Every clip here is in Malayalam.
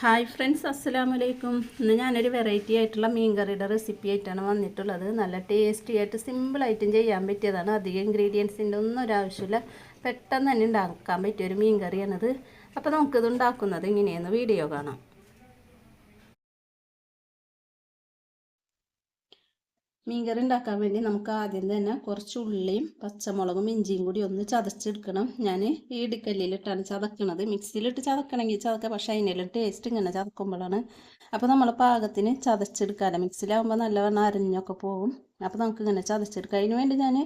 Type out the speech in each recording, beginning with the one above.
ഹായ് ഫ്രണ്ട്സ് അസ്സലാമു അലൈക്കും ഇന്ന് ഞാനൊരു വെറൈറ്റി ആയിട്ടുള്ള മീൻകറിയുടെ റെസിപ്പി ആയിട്ടാണ് വന്നിട്ടുള്ളത്. നല്ല ടേസ്റ്റി ആയിട്ട് സിമ്പിളായിട്ടും ചെയ്യാൻ പറ്റിയതാണ്. അധികം ഇൻഗ്രീഡിയൻസിന്റെ ഒന്നും ഒരാവശ്യമില്ല പെട്ടെന്ന് തന്നെ ഉണ്ടാക്കാൻ പറ്റിയ ഒരു മീൻ കറിയാണിത് അപ്പോൾ നമുക്കിത് ഉണ്ടാക്കുന്നത് ഇങ്ങനെയെന്ന് വീഡിയോ കാണാം. മീൻകറി ഉണ്ടാക്കാൻ വേണ്ടി നമുക്ക് ആദ്യം തന്നെ കുറച്ച് ഉള്ളിയും പച്ചമുളകും ഇഞ്ചിയും കൂടി ഒന്ന് ചതച്ചെടുക്കണം. ഞാൻ ഈ ഇടിക്കല്ലിലിട്ടാണ് ചതക്കണത്. മിക്സിയിലിട്ട് ചതക്കണമെങ്കിൽ ചതക്കാം പക്ഷേ അതിനെല്ലാം ടേസ്റ്റ് ഇങ്ങനെ ചതക്കുമ്പോഴാണ്. അപ്പോൾ നമ്മൾ പാകത്തിന് ചതച്ചെടുക്കാറ് മിക്സിയിലാകുമ്പോൾ നല്ലവണ്ണം അരഞ്ഞൊക്കെ പോകും അപ്പോൾ നമുക്ക് ഇങ്ങനെ ചതച്ചെടുക്കാം. അതിന് വേണ്ടി ഞാൻ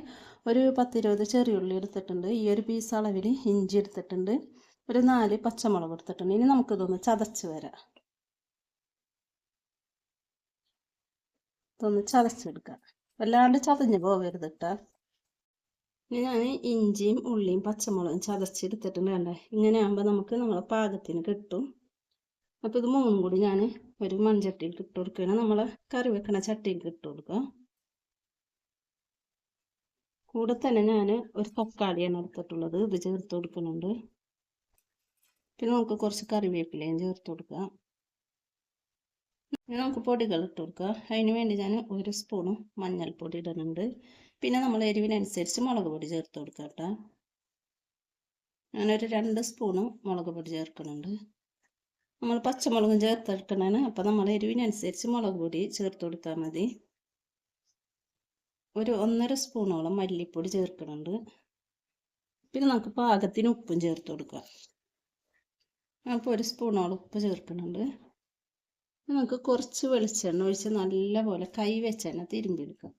ഒരു പത്തിരുപത് ചെറിയ ഉള്ളി എടുത്തിട്ടുണ്ട്. ഈ ഒരു പീസ് അളവിൽ ഇഞ്ചി എടുത്തിട്ടുണ്ട്. ഒരു നാല് പച്ചമുളക് എടുത്തിട്ടുണ്ട്. ഇനി നമുക്കിതൊന്ന് ചതച്ച് വരാം. ഇതൊന്ന് ചതച്ചെടുക്കുക വല്ലാണ്ട് ചതഞ്ഞ് പോകരുത് കേട്ടോ ഇനി ഞാൻ ഇഞ്ചിയും ഉള്ളിയും പച്ചമുളകും ചതച്ചെടുത്തിട്ടുണ്ട് കണ്ടേ? ഇങ്ങനെ ആകുമ്പോൾ നമുക്ക് നമ്മളെ പാകത്തിന് കിട്ടും. അപ്പോൾ ഇത് മൂന്നും കൂടി ഞാൻ ഒരു മൺചട്ടിയിൽ ഇട്ട് കൊടുക്കുകയാണ്. നമ്മൾ കറി വെക്കണ ചട്ടിയിൽ ഇട്ട് കൊടുക്കുക. കൂടെ തന്നെ ഞാൻ ഒരു തക്കാളിയാണ് എടുത്തിട്ടുള്ളത്. ഇത് ചേർത്ത് കൊടുക്കുന്നുണ്ട്. പിന്നെ നമുക്ക് കുറച്ച് കറിവേപ്പിലയും ചേർത്ത് കൊടുക്കാം. നമുക്ക് പൊടികൾ ഇട്ട് കൊടുക്കുക. അതിന് വേണ്ടി ഞാൻ ഒരു സ്പൂണ് മഞ്ഞൾപ്പൊടി ഇടുന്നുണ്ട്. പിന്നെ നമ്മൾ എരിവിനനുസരിച്ച് മുളക് പൊടി ചേർത്ത് കൊടുക്കുക കേട്ടോ. ഞാനൊരു രണ്ട് സ്പൂണ് മുളക് പൊടി ചേർക്കുന്നുണ്ട്. നമ്മൾ പച്ചമുളകും ചേർത്തെടുക്കണേന് അപ്പം നമ്മൾ എരിവിനനുസരിച്ച് മുളക് പൊടി ചേർത്ത് കൊടുത്താൽ മതി. ഒരു ഒന്നര സ്പൂണോളം മല്ലിപ്പൊടി ചേർക്കുന്നുണ്ട്. പിന്നെ നമുക്ക് പാകത്തിന് ഉപ്പും ചേർത്ത് കൊടുക്കുക അപ്പോൾ ഒരു സ്പൂണോളം ഉപ്പ് ചേർക്കുന്നുണ്ട്. നമുക്ക് കുറച്ച് വെളിച്ചെണ്ണ ഒഴിച്ച് നല്ലപോലെ കൈ വെച്ചെണ്ണ തിരുമ്പിയെടുക്കാം.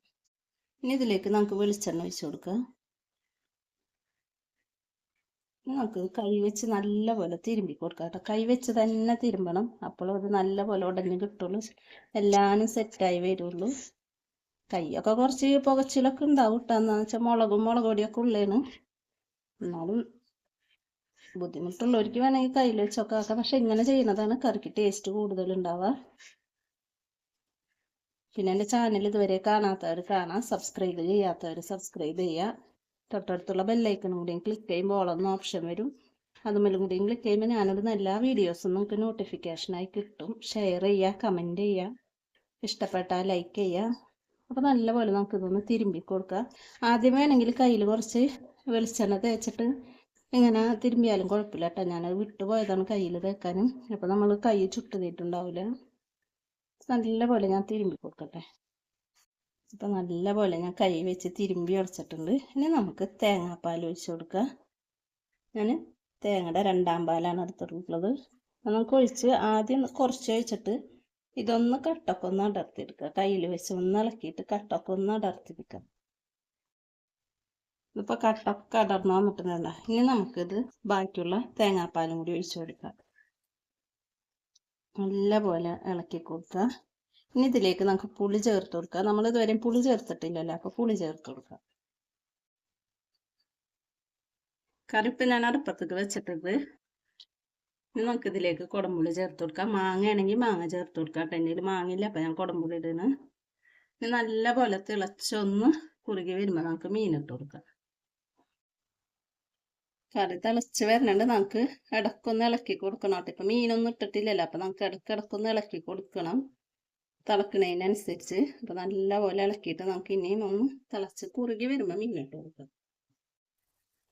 ഇനി ഇതിലേക്ക് നമുക്ക് വെളിച്ചെണ്ണ ഒഴിച്ച് കൊടുക്കാം. നമുക്ക് കൈ വെച്ച് നല്ലപോലെ തിരുമ്പി കൊടുക്കാം കേട്ടോ. കൈ വെച്ച് തന്നെ തിരുമ്പണം. അപ്പോൾ അത് നല്ലപോലെ ഉടഞ്ഞ് കിട്ടുള്ളൂ. എല്ലാനും സെറ്റായി വരുള്ളൂ. കൈയൊക്കെ കുറച്ച് പുകച്ചിലൊക്കെ ഉണ്ടാവും കേട്ടോ. എന്താണെന്ന് വെച്ചാൽ മുളകും മുളക് പൊടിയൊക്കെ ഉള്ളേണ് എന്നാലും ബുദ്ധിമുട്ടുള്ളവർക്ക് വേണമെങ്കിൽ കയ്യിൽ വെച്ചൊക്കെ ആക്കാം. പക്ഷെ ഇങ്ങനെ ചെയ്യുന്നതാണ് കറിക്ക് ടേസ്റ്റ് കൂടുതൽ ഉണ്ടാവുക. പിന്നെ എന്റെ ചാനൽ ഇതുവരെ കാണാത്തവർ കാണാം. സബ്സ്ക്രൈബ് ചെയ്യാത്തവർ സബ്സ്ക്രൈബ് ചെയ്യുക. തൊട്ടടുത്തുള്ള ബെല്ലൈക്കണും കൂടിയും ക്ലിക്ക് ചെയ്യുമ്പോൾ ഓളൊന്ന് ഓപ്ഷൻ വരും. അതുമല്ലും കൂടിയും ക്ലിക്ക് ചെയ്യുമ്പോൾ ഞാനിടുന്ന എല്ലാ വീഡിയോസും നമുക്ക് നോട്ടിഫിക്കേഷനായി കിട്ടും. ഷെയർ ചെയ്യുക കമന്റ് ചെയ്യുക. ഇഷ്ടപ്പെട്ടാൽ ലൈക്ക് ചെയ്യുക. അപ്പോൾ നല്ലപോലെ നമുക്കിതൊന്ന് തിരുമ്പി കൊടുക്കുക. ആദ്യം വേണമെങ്കിൽ കയ്യിൽ കുറച്ച് വെളിച്ചെണ്ണ തേച്ചിട്ട് ഇങ്ങനെ തിരുമ്പിയാലും കുഴപ്പമില്ല കേട്ടോ ഞാനത് വിട്ടുപോയതാണ് കയ്യിൽ തേക്കാനും. അപ്പോൾ നമ്മൾ കൈ ചുട്ട് തീട്ടുണ്ടാവില്ല നല്ലപോലെ ഞാൻ തിരുമ്പി കൊടുക്കട്ടെ. അപ്പം നല്ലപോലെ ഞാൻ കൈ വെച്ച് തിരുമ്പി ഉടച്ചിട്ടുണ്ട് ഇനി നമുക്ക് തേങ്ങാപ്പാൽ ഒഴിച്ചു കൊടുക്കാം. ഞാൻ തേങ്ങയുടെ രണ്ടാം പാലാണ് എടുത്തിട്ടുള്ളത് നമുക്ക് ഒഴിച്ച് ആദ്യം കുറച്ച് ഒഴിച്ചിട്ട് ഇതൊന്ന് കട്ടൊക്കെ ഒന്ന് അടർത്തിയെടുക്കുക കയ്യിൽ വെച്ച് ഒന്ന് ഇളക്കിയിട്ട് കട്ടൊക്കെ ഒന്ന് അടർത്തിയെടുക്കുക ഇതിപ്പോൾ കട്ട കടർന്നാൽ വന്നിട്ടുണ്ട് ഇനി നമുക്കിത് ബാക്കിയുള്ള തേങ്ങാപ്പാലും കൂടി ഒഴിച്ചു കൊടുക്കാം. നല്ലപോലെ ഇളക്കി കൊടുക്കുക. ഇനി ഇതിലേക്ക് നമുക്ക് പുളി ചേർത്ത് കൊടുക്കുക. നമ്മൾ ഇതുവരെ പുളി ചേർത്തിട്ടില്ലല്ലോ അപ്പോൾ പുളി ചേർത്ത് കൊടുക്കുക. കറിപ്പ് ഞാൻ അടുപ്പത്തേക്ക് വെച്ചിട്ടത് ഇനി നമുക്ക് ഇതിലേക്ക് കുടമ്പുളി ചേർത്ത് കൊടുക്കാം. മാങ്ങയാണെങ്കിൽ മാങ്ങ ചേർത്ത് കൊടുക്കാം എന്റെ മാങ്ങയില്ല അപ്പം ഞാൻ കുടമ്പുളി ഇടുന്നു. ഇനി നല്ല പോലെ തിളച്ചൊന്ന് കുറുകി വരുമ്പോൾ നമുക്ക് മീനിട്ട് കൊടുക്കാം. കറി തിളച്ച് വരണുണ്ട്. നമുക്ക് ഇടക്കൊന്ന് ഇളക്കി കൊടുക്കണം കേട്ടോ. ഇപ്പം മീനൊന്നും ഇട്ടിട്ടില്ലല്ലോ. അപ്പം നമുക്ക് ഇടയ്ക്ക് ഇടക്കൊന്ന് ഇളക്കി കൊടുക്കണം. തിളക്കണതിനനുസരിച്ച് അപ്പം നല്ലപോലെ ഇളക്കിയിട്ട് നമുക്ക് ഇനിയും ഒന്ന് തിളച്ച് കുറുകി വരുമ്പോൾ മീനിട്ട് കൊടുക്കാം.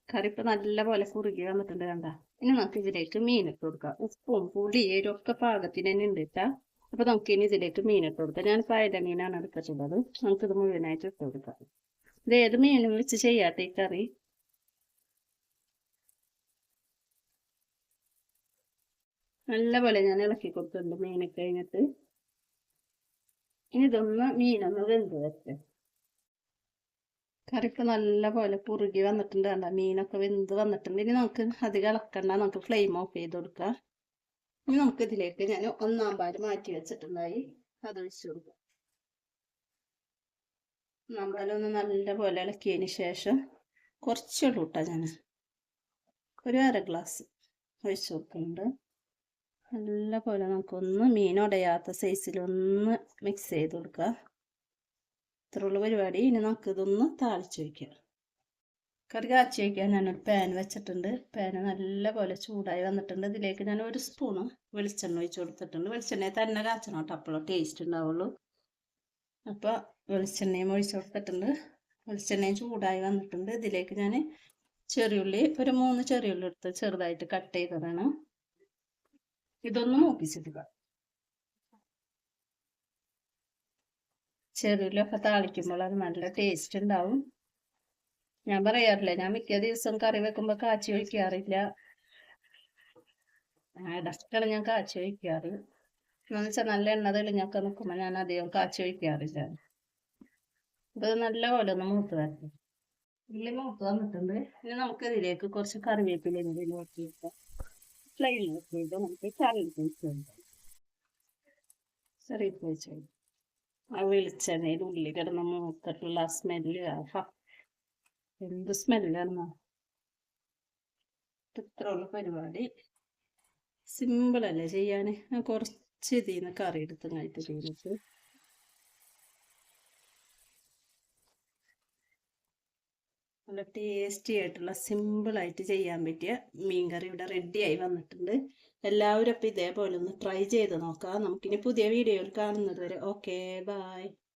കറി ഇപ്പം നല്ലപോലെ കുറുകി വന്നിട്ടുണ്ട് കണ്ട. ഇനി നമുക്ക് ഇതിലേക്ക് മീനിട്ട് കൊടുക്കാം. ഉപ്പും പുളിയേരും ഒക്കെ പാകത്തിന് തന്നെ ഉണ്ട് കേട്ടാ. അപ്പം നമുക്ക് ഇനി ഇതിലേക്ക് മീനിട്ട് കൊടുക്കാം. ഞാൻ പായത മീനാണ് എടുത്തിട്ടുള്ളത്. നമുക്കിത് മുഴുവനായിട്ട് ഇട്ട് കൊടുക്കാം. ഇത് ഏത് മീനും വെച്ച് ചെയ്യാട്ടെ ഈ കറി? നല്ലപോലെ ഞാൻ ഇളക്കി കൊടുത്തിട്ടുണ്ട് മീനൊക്കെ കഴിഞ്ഞിട്ട് ഇനി ഇതൊന്ന് മീനൊന്ന് വെന്ത് വരട്ടെ കറിക്ക് നല്ലപോലെ കുറുകി വന്നിട്ടുണ്ട് കണ്ട? മീനൊക്കെ വെന്ത് വന്നിട്ടുണ്ട്. ഇനി നമുക്ക് അധികം ഇളക്കണ്ട. നമുക്ക് ഫ്ലെയിം ഓഫ് ചെയ്ത് കൊടുക്കാം. ഇനി നമുക്ക് ഇതിലേക്ക് ഞാൻ ഒന്നാം പാൽ മാറ്റി വെച്ചിട്ടുണ്ടായി. അത് ഒഴിച്ചു കൊടുക്കാം. ഒന്നാം പാലൊന്ന് നല്ലപോലെ ഇളക്കിയതിന് ശേഷം കുറച്ചുള്ളൂ കേട്ടോ ഞാൻ ഒരു അര ഗ്ലാസ് ഒഴിച്ചു കൊടുക്കുന്നുണ്ട്. നല്ല പോലെ നമുക്കൊന്ന് മീനുടയാത്ത സൈസിലൊന്ന് മിക്സ് ചെയ്ത് കൊടുക്കുക. ഇത്രയുള്ള പരിപാടി. ഇനി നമുക്കിതൊന്ന് താളിച്ച് വയ്ക്കാം കറി കാച്ചി വയ്ക്കാൻ ഞാനൊരു പാൻ വെച്ചിട്ടുണ്ട്. പാൻ നല്ല പോലെ ചൂടായി വന്നിട്ടുണ്ട്. ഇതിലേക്ക് ഞാൻ ഒരു സ്പൂണ് വെളിച്ചെണ്ണ ഒഴിച്ച് കൊടുത്തിട്ടുണ്ട്. വെളിച്ചെണ്ണയെ തന്നെ കാച്ചണം കേട്ടോ. അപ്പോഴേ ടേസ്റ്റ് ഉണ്ടാവുള്ളൂ. അപ്പോൾ വെളിച്ചെണ്ണയും ഒഴിച്ച് കൊടുത്തിട്ടുണ്ട്. വെളിച്ചെണ്ണയും ചൂടായി വന്നിട്ടുണ്ട്. ഇതിലേക്ക് ഞാൻ ചെറിയുള്ളി ഒരു മൂന്ന് ചെറിയുള്ളി എടുത്ത് ചെറുതായിട്ട് കട്ട് ചെയ്തതാണ്. ഇതൊന്ന് മൂപ്പിച്ചിടുക ചെറുവിലൊക്കെ താളിക്കുമ്പോൾ അത് നല്ല ടേസ്റ്റ് ഉണ്ടാവും. ഞാൻ പറയാറില്ല ഞാൻ മിക്ക ദിവസം കറി വെക്കുമ്പോൾ കാച്ചി ഒഴിക്കാറില്ല. ഇടക്കാണ് ഞാൻ കാച്ചി ഒഴിക്കാറ്. എന്ന് വെച്ചാൽ നല്ല എണ്ണ തെളിഞ്ഞൊക്കെ നിൽക്കുമ്പോൾ ഞാൻ അധികം കാച്ചി ഒഴിക്കാറില്ല. ഇത് നല്ല പോലെ ഒന്ന് മൂത്ത് വരണം ഉള്ളി മൂത്ത് വന്നിട്ടുണ്ട്. ഇനി നമുക്ക് ഇതിലേക്ക് കുറച്ച് കറിവേപ്പില ഇതിലേക്ക് കറി വെച്ച് ചെറിയ വെച്ച് ആ വെളിച്ചെണ്ണയിൽ ഉള്ളി കിടന്ന് മൂത്തിട്ടുള്ള ആ സ്മെല്ല് എന്ത് സ്മെല്ലാണെന്നോ ഇത്രയുള്ള പരിപാടി. സിമ്പിളല്ലേ ചെയ്യാൻ കുറച്ച് ഇതിൽ നിന്ന് കറി എടുത്ത് കഴിഞ്ഞിട്ട് ചെയ്തിട്ട്. നല്ല ടേസ്റ്റി ആയിട്ടുള്ള സിമ്പിളായിട്ട് ചെയ്യാൻ പറ്റിയ മീൻ കറി ഇവിടെ റെഡിയായി വന്നിട്ടുണ്ട്. എല്ലാവരും അപ്പോൾ ഇതേപോലെ ഒന്ന് ട്രൈ ചെയ്ത് നോക്കാം. നമുക്കിനി പുതിയ വീഡിയോയിൽ കാണുന്നത് വരെ. Okay bye